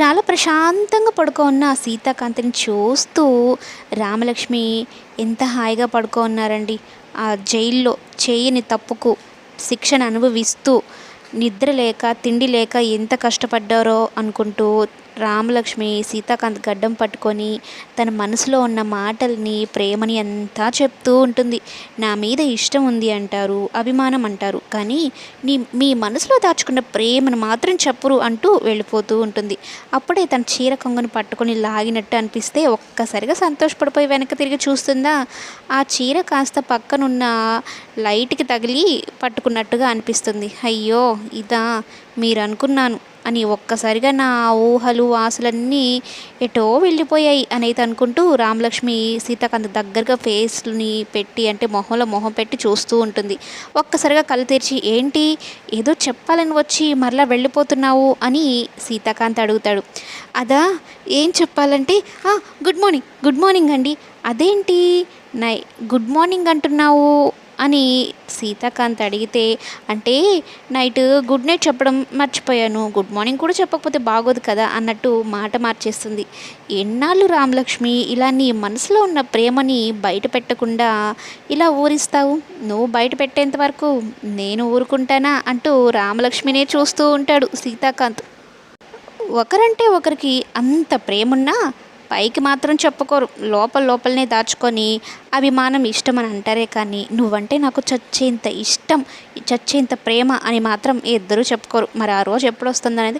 చాలా ప్రశాంతంగా పడుకో ఉన్న సీతాకాంతిని చూస్తూ రామలక్ష్మి ఎంత హాయిగా పడుకో ఉన్నారండి ఆ జైల్లో చేయని తప్పుకు శిక్షను అనుభవిస్తూ నిద్ర లేక తిండి లేక ఎంత కష్టపడ్డారో అనుకుంటూ రామలక్ష్మి సీతాకాంత్ గడ్డం పట్టుకొని తన మనసులో ఉన్న మాటల్ని ప్రేమని అంతా చెప్తూ ఉంటుంది. నా మీద ఇష్టం ఉంది అంటారు అభిమానం అంటారు. కానీ నీ మీ మనసులో దాచుకున్న ప్రేమను మాత్రం చెప్పరు అంటూ వెళ్ళిపోతూ ఉంటుంది. అప్పుడే తన చీర కొంగను పట్టుకొని లాగినట్టు అనిపిస్తే ఒక్కసారిగా సంతోషపడిపోయి వెనక్కి తిరిగి చూస్తుందా? ఆ చీర కాస్త పక్కనున్న లైట్కి తగిలి పట్టుకున్నట్టుగా అనిపిస్తుంది. అయ్యో ఇదా మీరు అనుకున్నాను అని ఒక్కసారిగా నా ఊహలు ఆశలన్నీ ఎటో వెళ్ళిపోయాయి అనేది అనుకుంటూ రామలక్ష్మి సీతాకాంత్ దగ్గరగా ఫేస్ని పెట్టి అంటే మొహంలో మొహం పెట్టి చూస్తూ ఉంటుంది. ఒక్కసారిగా కళ్ళు తెరిచి ఏంటి? ఏదో చెప్పాలని వచ్చి మరలా వెళ్ళిపోతున్నావు? అని సీతాకాంత్ అడుగుతాడు. అదా? ఏం చెప్పాలంటే? గుడ్ మార్నింగ్ గుడ్ మార్నింగ్ అండి. అదేంటి? నై గుడ్ మార్నింగ్ అంటున్నావు? అని సీతాకాంత్ అడిగితే అంటే నైట్ గుడ్ నైట్ చెప్పడం మర్చిపోయాను. గుడ్ మార్నింగ్ కూడా చెప్పకపోతే బాగోదు కదా అన్నట్టు మాట మార్చేస్తుంది. ఎన్నాళ్ళు రామలక్ష్మి ఇలా నీ మనసులో ఉన్న ప్రేమని బయట పెట్టకుండా ఇలా ఊరిస్తావు? నువ్వు బయట పెట్టేంత వరకు నేను ఊరుకుంటానా? అంటూ రామలక్ష్మినే చూస్తూ ఉంటాడు సీతాకాంత్. ఒకరంటే ఒకరికి అంత ప్రేమున్నా పైకి మాత్రం చెప్పుకోరు. లోపల లోపలనే దాచుకొని అభిమానం ఇష్టం అని అంటారే కానీ నువ్వంటే నాకు చచ్చేంత ఇష్టం చచ్చేంత ప్రేమ అని మాత్రం ఇద్దరూ చెప్పుకోరు. మరి ఆ రోజు ఎప్పుడు వస్తుంది అనేది